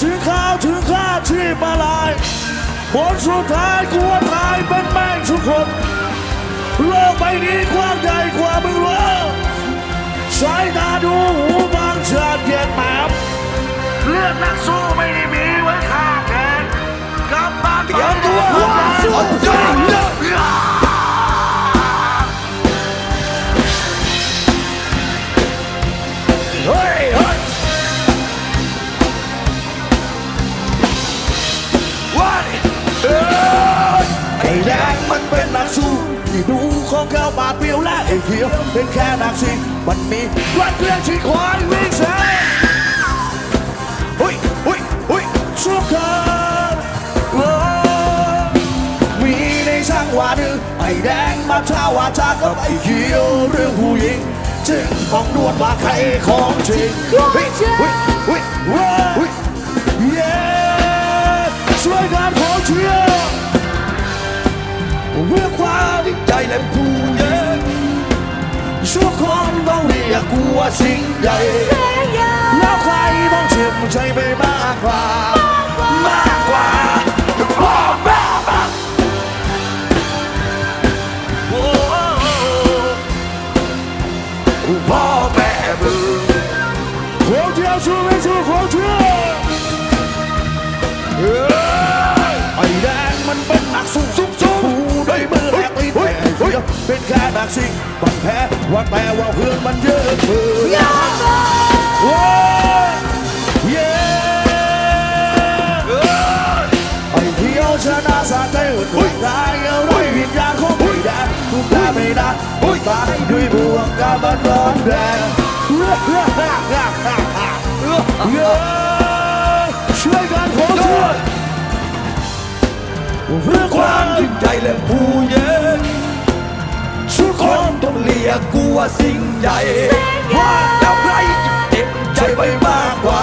ถึงข้าวถึงข้าที่มาลายผลสุดท้ายกูว่าตายเป็นแม่งทุกคนโลกใบนี้กว้างใหญ่กว่ามึงเหรอสายตาดูหูบางชาติเย็นแหมบเลือดนักสู้ไม่ได้มี เขาบาดเปรียวและไอ้เขียวเป็นแค่นักสิงมันมีรัดเรื่องที่คอยวิ่งแซงเฮ้ยเฮ้ยเฮ้ยสุขกันมีในช่างวาหนึ่งไอ้แดงมาท้าวาจากับไอ้เขียวเรื่องผู้หญิงจึงของนวดว่าใครของจริงเฮ้ยเฮ้ยเฮ้ยเฮ้ย องเรียกกูว่าสิ่งใหญ่แล้วใครต้องเจ็บใจไปมาก เดียวเป็นแค่นักซิ่งมันแพ้ว่าแต่ว่าเพื่อนมันเยอะเกินโอ้ยเย้ไอ้เที่ยวชนะสาใจหุ่นหุ่นตายเอาด้วยวิญญาณของผู้แดงทุกตาไม่นานหุ่นตายด้วยบ่วงกาบันร้อนแดงเย้ช่วยกันขอช่วยเพื่อความยิ่งใหญ่และผู้เย็นทุกคน ต้องเรียกกูว่าสิ่งใหญ่ว่าแล้วใครเจ็บใจไปมากกว่า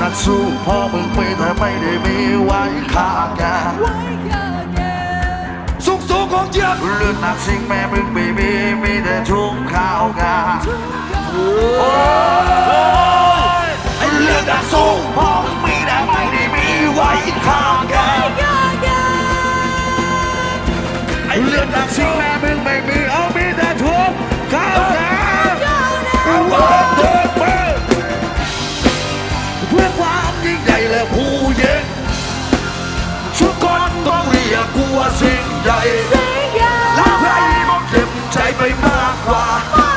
นักสู้พ่อมึงไม่แต่ไม่ได้มีไว้ฆ่าแกสุกสูงของเจียบเลือดนักสิ่งแม่มึงไม่มีมีแต่ชุงข้าวกาโอ้ยไอ้เลือดนักสู้พ่อมึงมีแต่ไม่ได้มีไว้ฆ่าแกไอ้เลือดนักสิ่งแม่มึงไม่มี sing ya e la pa i mo kem chai bai ma kwa